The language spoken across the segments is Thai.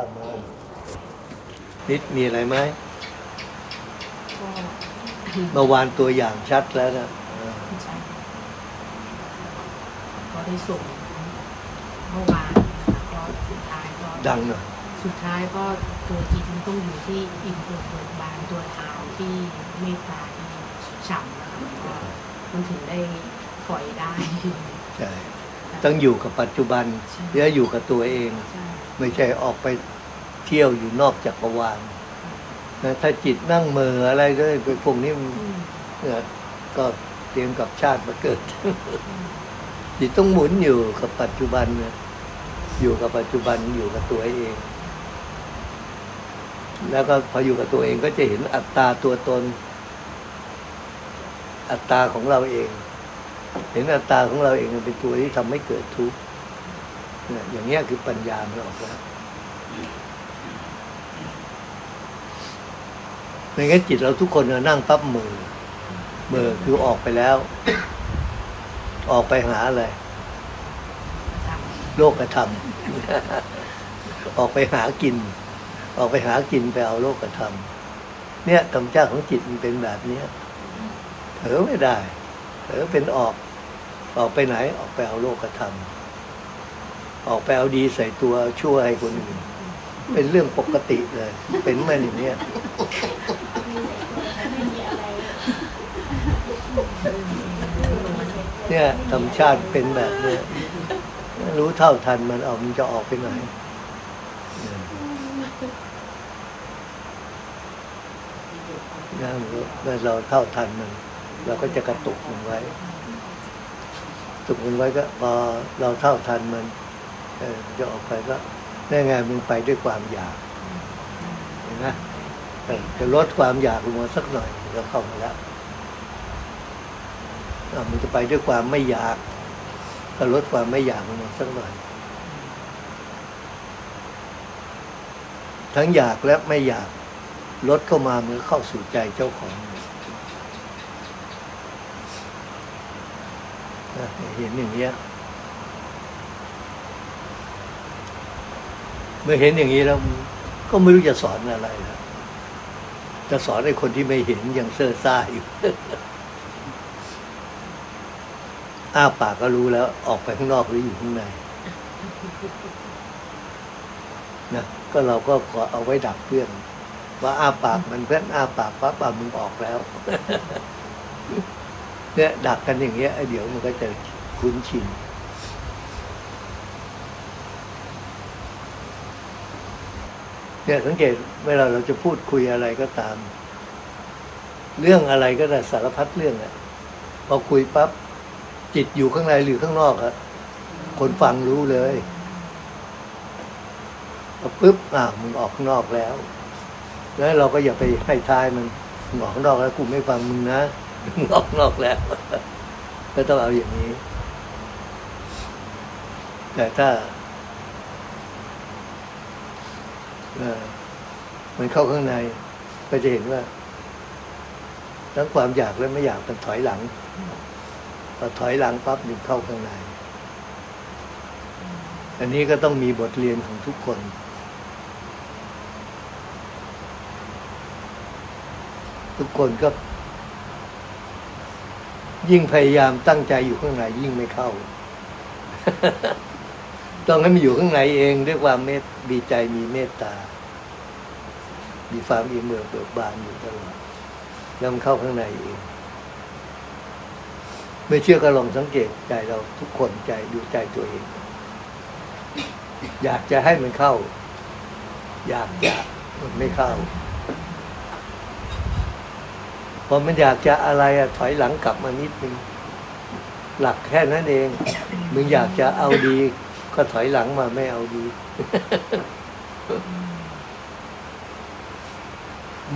ว่ามานิดมีอะไรไหมก็เมื่อวานตัวอย่างชัดแล้วนะเออใช่ก็ได้ส่งเมื่อวานก็สุดท้ายก็ดังหน่อยสุดท้ายก็ตัวจิตมันต้องอยู่ที่อิ่มเอิบเบิกบานตัวเท้าที่เมตตาที่ฉ่ำนะคะก็มันถึงได้ปล่อยได้ใช่ ต้องอยู่กับปัจจุบันใช่และอยู่กับตัวเองใช่ไม่ใช่ออกไปเที่ยวอยู่นอกจักรวาลนะถ้าจิตนั่งเหมออะไรด้วยไปพวกนี้มันอืมเนี่ยก็เตรียมกับชาติมาเกิดอืมจิตต้องหมุนอยู่กับปัจจุบันนะอยู่กับปัจจุบันอยู่กับตัวเอง แล้วก็พออยู่กับตัวเองก็จะเห็นอัตตาตัวตน อัตตาของเราเอง เห็นอัตตาของเราเองเป็นตัวที่ทำให้เกิดทุกข์เนี่ยอย่างเงี้ยคือปัญญามันออกแล้วไม่งั้นจิตเราทุกคนน่ะนั่งปั๊บมือมือคือออกไปแล้ว ออกไปหาอะไรทโลกธรรมออกไปหากิน ออกไปหากินไปเอาโลกธรรมเนี่ยธรรมชาติของจิตมันเป็นแบบเนี้ยเผลอไม่ได้ เผลอเป็นออก ออกไปไหน ออกไปเอาโลกธรรม ออกไปเอาดีใส่ตัวช่วให้คนอื่น เป็นเรื่องปกติเลย เป็นมันอย่างเนี้ยเนี่ยธรรมชาติเป็นแบบเนี้ยรู้เท่าทันมันเอามันจะออกไปไหนนะเราเท่าทันมัน เราก็จะกระตุกมันไว้กระตุกมันไว้ก็พอเราเท่าทันมันเออจะออกไปก็ได้ไงมันไปด้วยความอยากเห็นไหมจะลดความอยากลงมาสักหน่อยก็เข้ามาแล้วอะมันจะไปด้วยความไม่อยากก็ลดความไม่อยากลงมาสักหน่อย ทั้งอยากและไม่อยากลดเข้ามามันก็เข้าสู่ใจเจ้าของนะ เห็นอย่างเงี้ยเมื่อเห็นอย่างนี้แล้วก็ไม่รู้จะสอนอะไรแล้วจะสอนให้คนที่ไม่เห็นยังเซ่อซ่าอยู่อ้าปากก็รู้แล้ว ออกไปข้างนอกหรืออยู่ข้างในนะก็เราก็ขอเอาไว้ดักเพื่อนว่าอ้าปากมันเพื่อนอ้าปากปั๊บอะมึงออกแล้ว เนี่ยดักกันอย่างเงี้ยไอเดี๋ยวมันก็จะคุ้นชินเนี่ยสังเกตเวลาเราจะพูดคุยอะไรก็ตาม เรื่องอะไรก็ได้สารพัดเรื่องอะพอคุยปั๊บจิตอยู่ข้างในหรือข้างนอกอะคนฟังรู้เลยพอปุ๊บอะมึงออกข้างนอกแล้ว แล้วเราก็อย่าไปให้ทายมันมึงออกข้างนอกแล้วกูไม่ฟังมึงนะ งอกงอกแล้ว ก็ต้องเอาอย่างนี้ แต่ถ้าเออมันเข้าข้างใน ก็จะเห็นว่าทั้งความอยากและไม่อยากมันถอยหลังพอถอยหลังปั๊บมันเข้าข้างใน อันนี้ก็ต้องมีบทเรียนของทุกคนทุกคนก็ ยิ่งพยายามตั้งใจอยู่ข้างในยิ่งไม่เข้า ต้องให้มันอยู่ข้างในเองด้วยความเมตมีใจมีเมตตา มีความอิ่มเอิบเบิกบานอยู่ตลอดแล้วมันเข้าข้างในเอง ไม่เชื่อก็ลองสังเกตใจเราทุกคนใจดูใจตัวเอง อยากจะให้มันเข้า อยากจะมันไม่เข้า พอมันอยากจะอะไรอะถอยหลังกลับมานิดนึงหลักแค่นั้นเอง มึงอยากจะเอาดี ก็ถอยหลังมาไม่เอาดี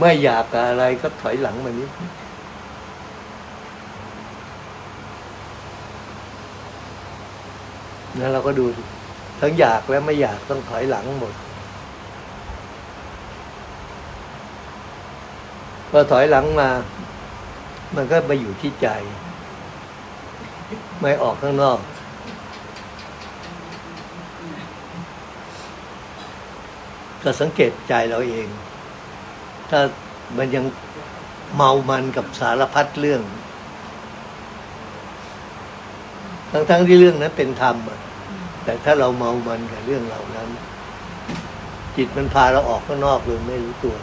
ไม่อยากอะไรก็ถอยหลังมานิดนึงนั่นเราก็ดูทั้งอยากและไม่อยากต้องถอยหลังหมด พอถอยหลังมา มันก็มาอยู่ที่ใจ ไม่ออกข้างนอกก็สังเกตใจเราเอง ถ้ามันยังเมามันกับสารพัดเรื่อง ทั้งๆที่เรื่องนั้นเป็นธรรมแต่ถ้าเราเมามันกับเรื่องเหล่านั้น จิตมันพาเราออกข้างนอกเลยไม่รู้ตัว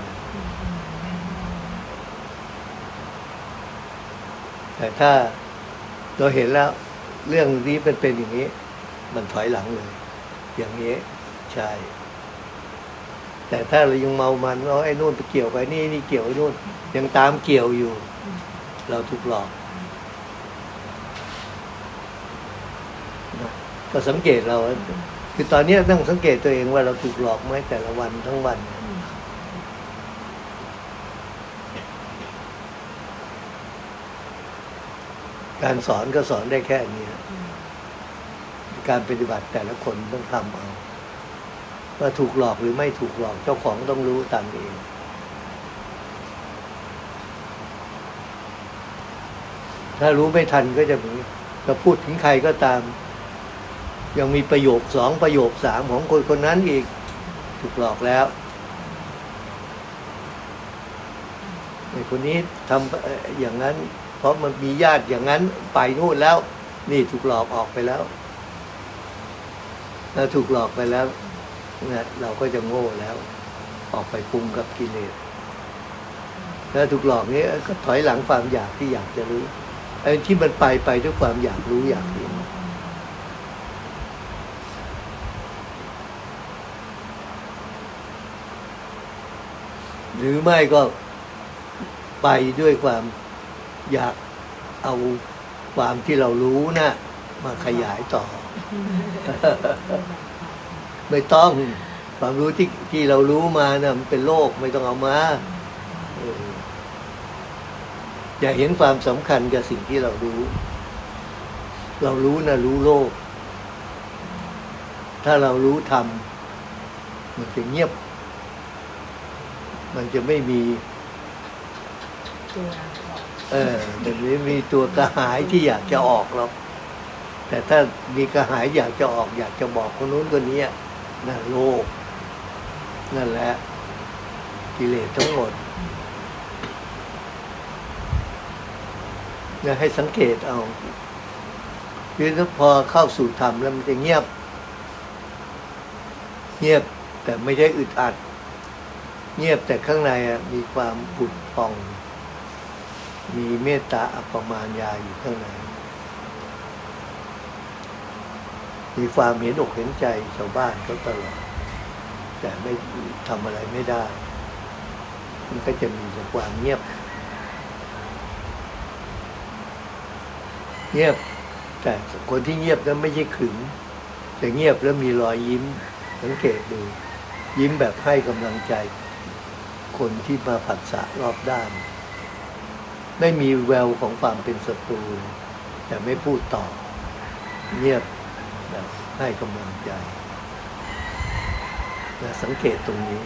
แต่ถ้าเราเห็นแล้วเรื่องนี้เป็นเป็นอย่างนี้ มันถอยหลังเลย อย่างนี้ใช่แต่ถ้าเรายังเมามันว่าไอ้นู่นไปเกี่ยวไปนี่นี่เกี่ยวไอ้นู่นยังตามเกี่ยวอยู่ เราถูกหลอกก็สังเกตเรา คือตอนนี้ต้องสังเกตตัวเองว่าเราถูกหลอกไหมแต่ละวันทั้งวัน การสอนก็สอนได้แค่นี้ การปฏิบัติแต่ละคนต้องทำเอา ว่าถูกหลอกหรือไม่ถูกหลอกเจ้าของต้องรู้ตามเองถ้ารู้ไม่ทันก็จะเหมือนจะพูดถึงใครก็ตาม ยังมีประโยคสองประโยคสามของคนคนนั้นอีก ถูกหลอกแล้วไอ้คนนี้ทำอย่างนั้น เพราะมันมีญาติอย่างนั้นไปนู่นแล้ว นี่ถูกหลอกออกไปแล้วถ้าถูกหลอกไปแล้วเนี่ยเราก็จะโง่แล้ว ออกไปปรุงกับกิเลสถ้าถูกหลอกนี้ก็ถอยหลังความอยากที่อยากจะรู้ไอ้ที่มันไปไปด้วยความอยากรู้อยากเห็นหรือไม่ก็ไปด้วยความ อยากเอาความที่เรารู้นะมาขยายต่อ ไม่ต้องความรู้ที่ที่เรารู้มานะ่ะมันเป็นโลกไม่ต้องเอามาเอออย่าเห็นความสำคัญกับสิ่งที่เรารู้ เรารู้นะรู้โลก ถ้าเรารู้ธรรมมันจะเงียบ มันจะไม่มีตัวออก เออมันไม่มีตัวกระหายที่อยากจะออกหรอกแต่ถ้ามีกระหายอยากจะออก อยากจะบอกคนนู้นคนนี้นั่นโลก นั่นแหละกิเลสทั้งหมดเนี่ยให้สังเกตเอาคือถ้าพอเข้าสู่ธรรมแล้วมันจะเงียบ เงียบแต่ไม่ได้อึดอัด เงียบแต่ข้างในมีความผุดพอง มีเมตตาอัปมาณยาอยู่ข้างใน มีความเห็นอกเห็นใจชาวบ้านเขาตลอด แต่ไม่ทำอะไรไม่ได้ มันก็จะมีแต่ความเงียบ เงียบ แต่คนที่เงียบนั้นไม่ใช่ขรึมแต่เงียบแล้วมีรอยยิ้ม สังเกตดู ยิ้มแบบให้กำลังใจ คนที่มาผัสสะรอบด้าน ไม่มีแววของความเป็นศัตรูแต่ไม่พูดต่อ เงียบแบบให้กำลังใจนะสังเกตตรงนี้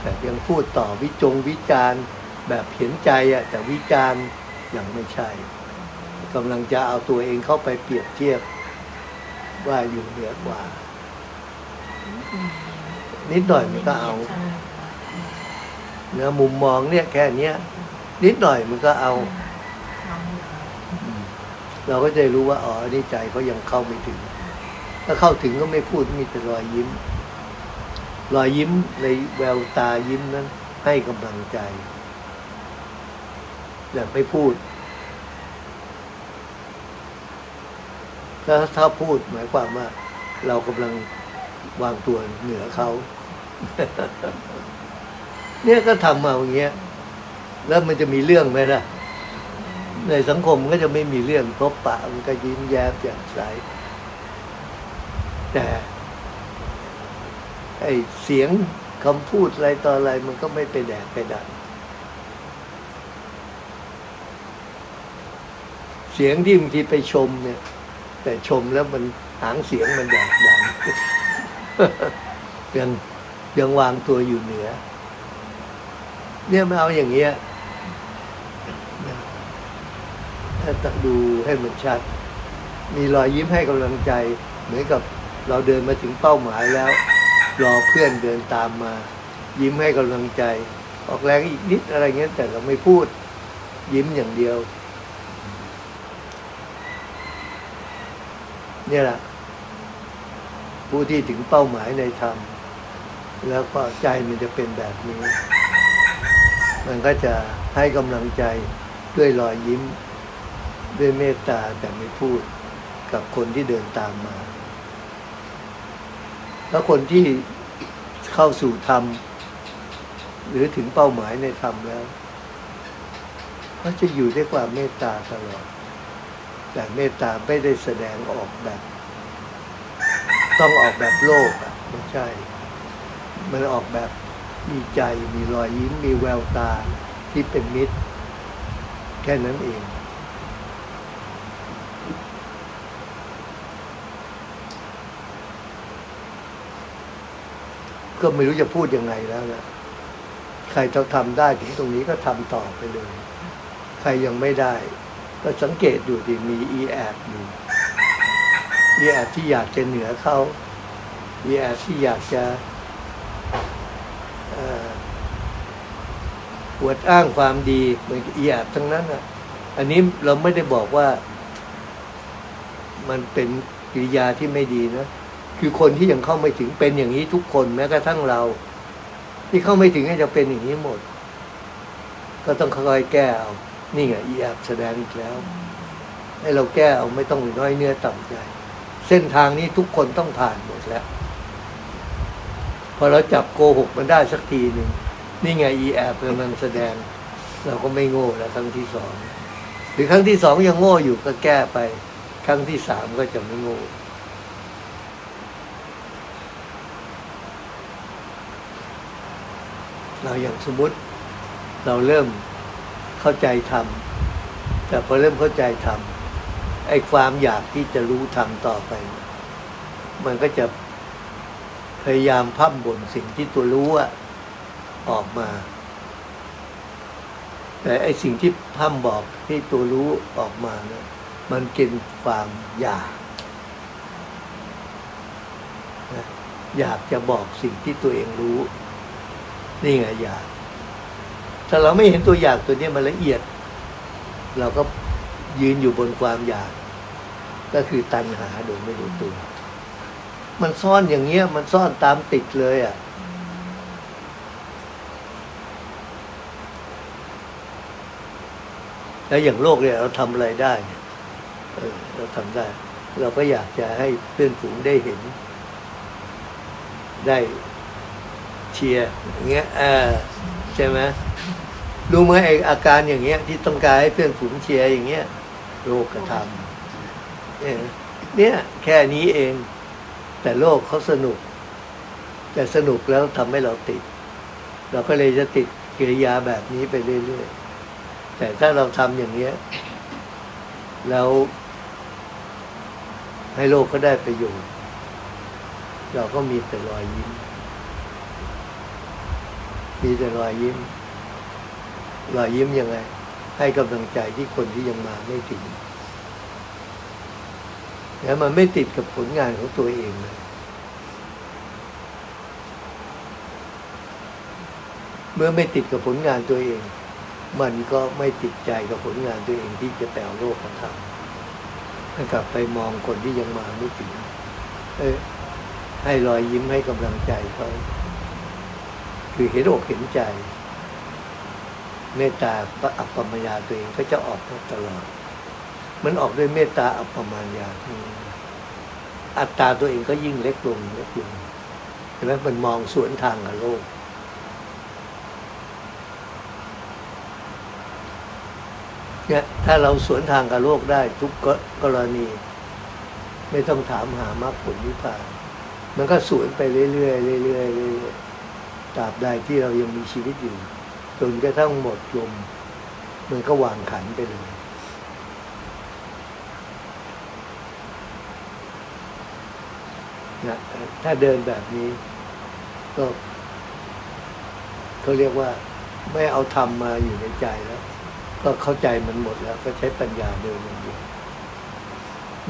แต่ยังพูดต่อวิจงวิจารณ์แบบเห็นใจอะแต่วิจารณ์ยังไม่ใช่กำลังจะเอาตัวเองเข้าไปเปรียบเทียบว่าอยู่เหนือกว่า นิดหน่อยมันก็เอา นื้อมุมมองเนี่ยแค่เนี้ยนิดหน่อยมันก็เอา เราก็จะรู้ว่าอ๋อนี่ใจเขายังเข้าไม่ถึง ถ้าเข้าถึงก็ไม่พูดมีแต่รอยยิ้ม รอยยิ้มในแววตายิ้มนั้น ให้กำลังใจแต่ไม่พูดถ้าถ้าพูดหมายความว่า เรากำลังวางตัวเหนือเขา เนี่ยก็ทำมาอย่างเงี้ย แล้วมันจะมีเรื่องไหมล่ะ ในสังคมก็จะไม่มีเรื่องพบปะมันก็ยิ้มแย้มแจ่มใสแต่ไอเสียงคำพูดอะไรต่ออะไรมันก็ไม่ไปแดกไปดันเสียงที่บางทีไปชมเนี่ย แต่ชมแล้วมันหางเสียงมันแดกดันยังยังวางตัวอยู่เหนือ เนี่ยไม่เอาอย่างเงี้ยถ้าดูให้มันชัด มีรอยยิ้มให้กำลังใจ เหมือนกับเราเดินมาถึงเป้าหมายแล้ว รอเพื่อนเดินตามมา ยิ้มให้กำลังใจ ออกแรงอีกนิดอะไรเงี้ยแต่เราไม่พูด ยิ้มอย่างเดียว เนี่ยแหละผู้ที่ถึงเป้าหมายในธรรม แล้วก็ใจมันจะเป็นแบบนี้ มันก็จะให้กำลังใจด้วยรอยยิ้ม ด้วยเมตตาแต่ไม่พูดกับคนที่เดินตามมา แล้วคนที่เข้าสู่ธรรม หรือถึงเป้าหมายในธรรมแล้วเขาจะอยู่ด้วยความเมตตาตลอด แต่เมตตาไม่ได้แสดงออกแบบ ต้องออกแบบโลกอะไม่ใช่ มันออกแบบ มีใจ มีรอยยิ้ม มีแววตาที่เป็นมิตร แค่นั้นเอง ก็ไม่รู้จะพูดยังไงแล้วนะใครจะทำได้ถึงตรงนี้ก็ทำต่อไปเลย ใครยังไม่ได้ ก็สังเกตดูดิมีอีแอบอยู่อีแอบที่อยากจะเหนือเขาอีแอบที่อยากจะเอ่อ อวดอ้างความดีเหมือนอีแอบทั้งนั้นอะ อันนี้เราไม่ได้บอกว่า มันเป็นกิริยาที่ไม่ดีนะคือคนที่ยังเข้าไม่ถึงเป็นอย่างนี้ทุกคนแม้กระทั่งเรา ที่เข้าไม่ถึงก็จะเป็นอย่างนี้หมด ก็ต้องค่อยแก้เอานี่ไงอีแอบแสดงอีกแล้ว ให้เราแก้เอาไม่ต้องน้อยเนื้อต่ำใจ เส้นทางนี้ทุกคนต้องผ่านหมดแล้ว พอเราจับโกหกมันได้สักทีหนึ่ง นี่ไงอีแอบกำลังแสดง เราก็ไม่โง่แล้วครั้งที่สองหรือครั้งที่สองยังโง่อยู่ก็แก้ไป ครั้งที่สามก็จะไม่โง่เราอย่างสมมติเราเริ่มเข้าใจธรรมแต่พอเริ่มเข้าใจธรรมไอ้ความอยากที่จะรู้ธรรมต่อไป มันก็จะพยายามพับบ่นสิ่งที่ตัวรู้อะ ออกมา แต่ไอสิ่งที่พัมบอกที่ตัวรู้ออกมาเนี่ยมันกินความอยากนะอยากจะบอกสิ่งที่ตัวเองรู้ นี่ไงอยาก ถ้าเราไม่เห็นตัวอยากตัวนี้มันละเอียด เราก็ยืนอยู่บนความอยาก ก็คือตัณหาโดยไม่รู้ตัว มันซ่อนอย่างเงี้ย มันซ่อนตามติดเลยอะ แล้วอย่างโลกเนี่ยเราทำอะไรได้เนี่ยเออเราทำได้ เราก็อยากจะให้เพื่อนฝูงได้เห็น ได้เชียร์อย่างเงี้ยเออใช่ไหมรู้ไหมไออาการอย่างเงี้ย ที่ต้องการให้เพื่อนฝูงเชียร์อย่างเงี้ยโลกกระทำเนี่ยเนี่ยแค่นี้เอง แต่โลกเขาสนุก แต่สนุกแล้วทำให้เราติด เราก็เลยจะติดกิริยาแบบนี้ไปเรื่อยๆ แต่ถ้าเราทำอย่างเนี้ย แล้ว ให้โลกเขาได้ประโยชน์ เราก็มีแต่รอยยิ้ม มีแต่รอยยิ้ม รอยยิ้มยังไง ให้กำลังใจที่คนที่ยังมาไม่ถึงแล้วมันไม่ติดกับผลงานของตัวเองเลยเมื่อไม่ติดกับผลงานตัวเอง มันก็ไม่ติดใจกับผลงานตัวเองที่จะแปลโลกมาทำให้กลับไปมองคนที่ยังมาไม่ถึงเออให้รอยยิ้มให้กำลังใจเขาคือเห็นอกเห็นใจ เมตตาอัปปมายาตัวเองก็จะออกมาตลอด มันออกด้วยเมตตาอัปปมายาอัตตาตัวเองก็ยิ่งเล็กลงเล็กลงเห็นไหมมันมองสวนทางกับโลก เนี่ยถ้าเราสวนทางกับโลกได้ ทุกกรณี ไม่ต้องถามหามรรคผลนิพพาน มันก็สวนไปเรื่อยๆเรื่อยๆเรื่อยๆตราบใดที่เรายังมีชีวิตอยู่ จนกระทั่งหมดลม มันก็วางขันไปเลยนะถ้าเดินแบบนี้ ก็เขาเรียกว่า ไม่เอาธรรมมาอยู่ในใจแล้ว ก็เข้าใจมันหมดแล้ว ก็ใช้ปัญญาเดินอย่างเดียว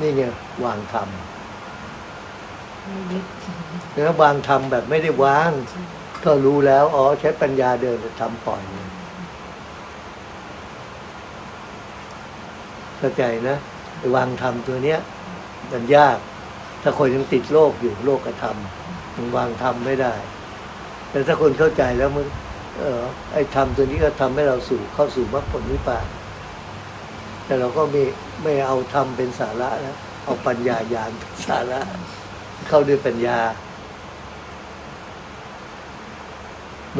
นี่ไงวางธรรมไม่ยึดเนื้อวางทำแบบไม่ได้วาง ก็รู้แล้วอ๋อใช้ปัญญาเดินจะทำปล่อยเลยเข้าใจนะไอ้วางทำตัวเนี้ยมันยาก ถ้าคนยังติดโลกอยู่โลกกระทำมันวางทำไม่ได้ แต่ถ้าคนเข้าใจแล้วมัน เออไอ้ทำตัวนี้ก็ทำให้เราสู่เข้าสู่มรรคผลนิพพาน แต่เราก็ไม่ไม่เอาทำเป็นสาระแล้วเอาปัญญาญาณเป็นสาระ เข้าด้วยปัญญา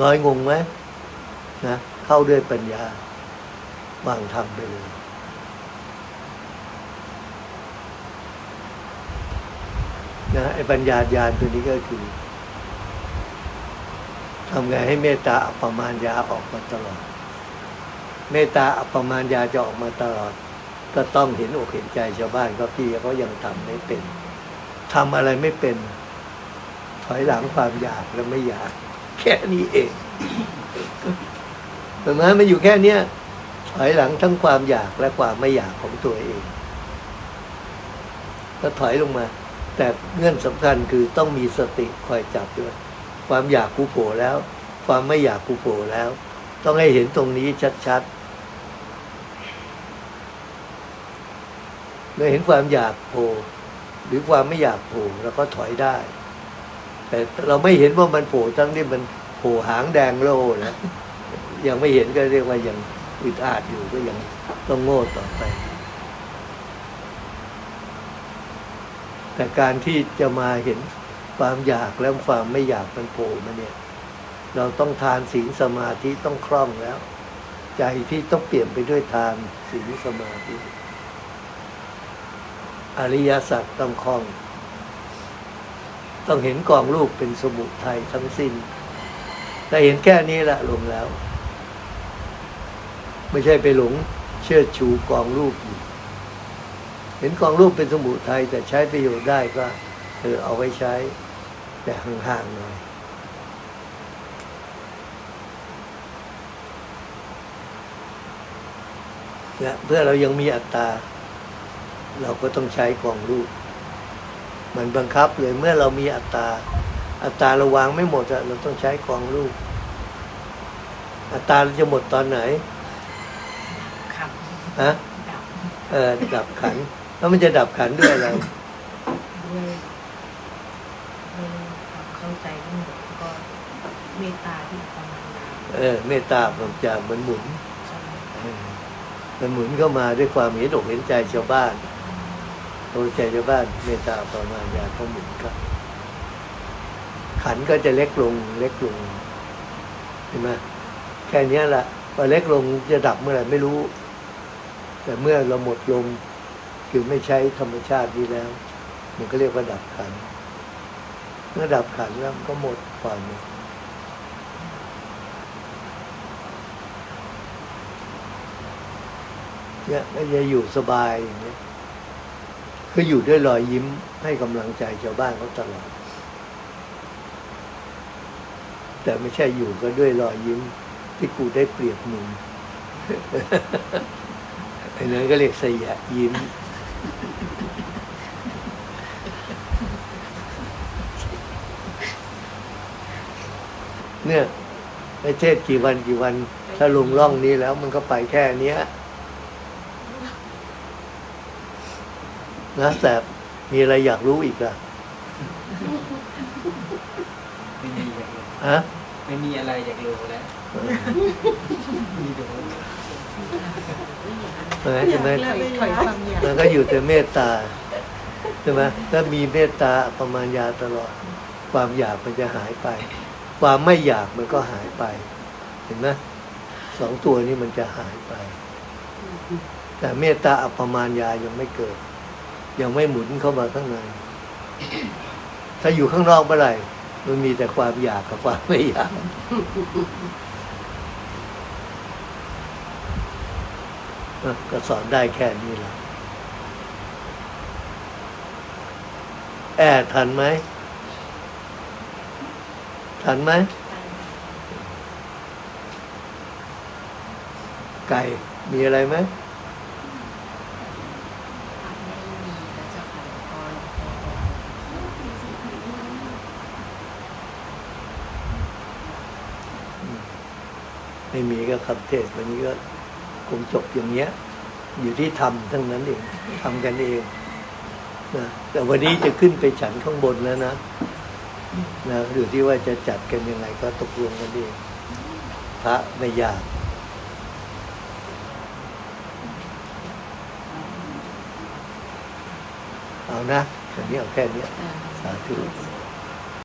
น้อยงงไหมนะเข้าด้วยปัญญาวางทำไปเลยนะไอ้ปัญญาญาณตัวนี้ก็คือ ทำไงให้เมตตาอัปปมาณยาออกมาตลอด เมตตาอัปปมาณยาจะออกมาตลอด ก็ต้องเห็นอกเห็นใจชาวบ้านก็พี่เขายังทำไม่เป็นทำอะไรไม่เป็น ถอยหลังความอยากแล้วไม่อยาก แค่นี้เองเห็นไหมมันอยู่แค่เนี้ยถอยหลังทั้งความอยากและความไม่อยากของตัวเอง ก็ถอยลงมา แต่เงื่อนสำคัญคือต้องมีสติคอยจับด้วย ความอยากกูโผล่แล้ว ความไม่อยากกูโผล่แล้ว ต้องให้เห็นตรงนี้ชัดๆเมื่อเห็นความอยากโผล่หรือความไม่อยากโผล่เราก็ถอยได้ แต่เราไม่เห็นว่ามันโผล่ทั้งที่มันโผล่หางแดงโลนะยังไม่เห็นก็เรียกว่ายังอึดอัดอยู่ก็ยังต้องโง่ต่อไป แต่การที่จะมาเห็น ความอยากและความไม่อยากมันโผล่มาเนี่ย เราต้องทานศีลสมาธิต้องคล่องแล้ว ใจที่ต้องเปลี่ยนไปด้วยทานศีลสมาธิ อริยสัจต้องคล่อง ต้องเห็นกองรูปเป็นสมุทัยทั้งสิ้นแต่เห็นแค่นี้ละลงแล้ว ไม่ใช่ไปหลงเชื่อชูกองรูปอยู่เห็นกองรูปเป็นสมุทัยแต่ใช้ประโยชน์ได้ก็เออเอาไว้ใช้ แต่ห่างๆหน่อยเนี่ยเพื่อเรายังมีอัตตราเราก็ต้องใช้กองรูป มันบังคับเลยเมื่อเรามีอัตตราอัตตราเราวางไม่หมดอะเราต้องใช้กองรูป อัตตราเราจะหมดตอนไหนขับฮะดับเออดับขัน แล้วมันจะดับขันด้วยอะไร ด้วยด้วยความเข้าใจทั้งหมดแล้วก็เม ตตาที่ประมาณนั้นเออเมตตาผมจะมันหมุนใช่เออมันหมุนเข้ามาด้วยความเห็นอกเห็นใจชาวบ้านโดยใจชาวบ้านเมตตาประมาณยาเขาหมุนครับขันก็จะเล็กลงเล็กลงเห็นไหมแค่เนี้ยแหละพอเล็กลงจะดับเมื่อไหร่ไม่รู้ แต่เมื่อเราหมดลมคือไม่ใช้ธรรมชาตินี้แล้ว มันก็เรียกว่าดับขัน เมื่อดับขันแล้วมันก็หมดความหมด เนี่ยจะอยู่สบายอย่างเงี้ยคืออยู่ด้วยรอยยิ้มให้กำลังใจชาวบ้านเขาตลอด แต่ไม่ใช่อยู่ก็ด้วยรอยยิ้ม ที่กูได้เปรียบมึงไอ้นั้นก็เรียกสยะยิ้ม เนี่ยไปเทศกี่วันกี่วัน ถ้าลงร่องนี้แล้วมันก็ไปแค่เนี้ย นะแต่มีอะไรอยากรู้อีกล่ะไม่มีอยากรู้ฮะไม่มีอะไรอยากรู้แล้วเออมีแต่ว่าเออใช่ไหมถอยความอยากมันก็อยู่แต่เมตตาใช่ไหมถ้ามีเมตตาประมาณยาตลอด ความอยากมันจะหายไป ความไม่อยากมันก็หายไป เห็นไหมสองตัวนี้มันจะหายไป แต่เมตตาอัปปมาณยายังไม่เกิด ยังไม่หมุนเข้ามาข้างใน ถ้าอยู่ข้างนอกเมื่อไหร่มันมีแต่ความอยากกับความไม่อยากอะก็สอนได้แค่นี้แหละแอร์ทันไหม ทันไหม ไก่ มีอะไรไหม ไม่มีแล้วเจ้าค่ะหลวงพ่อหลวงพ่อ ไม่มีก็คำเทศวันนี้ก็คงจบอย่างเงี้ย อยู่ที่ทำทั้งนั้นเองทำกันเองนะแต่วันนี้จะขึ้นไปฉันข้างบนแล้วนะนะอยู่ที่ว่าจะจัดกันยังไงก็ตกลงกันเองพระไม่ยากเอานะวันนี้เอาแค่นี้สาธุ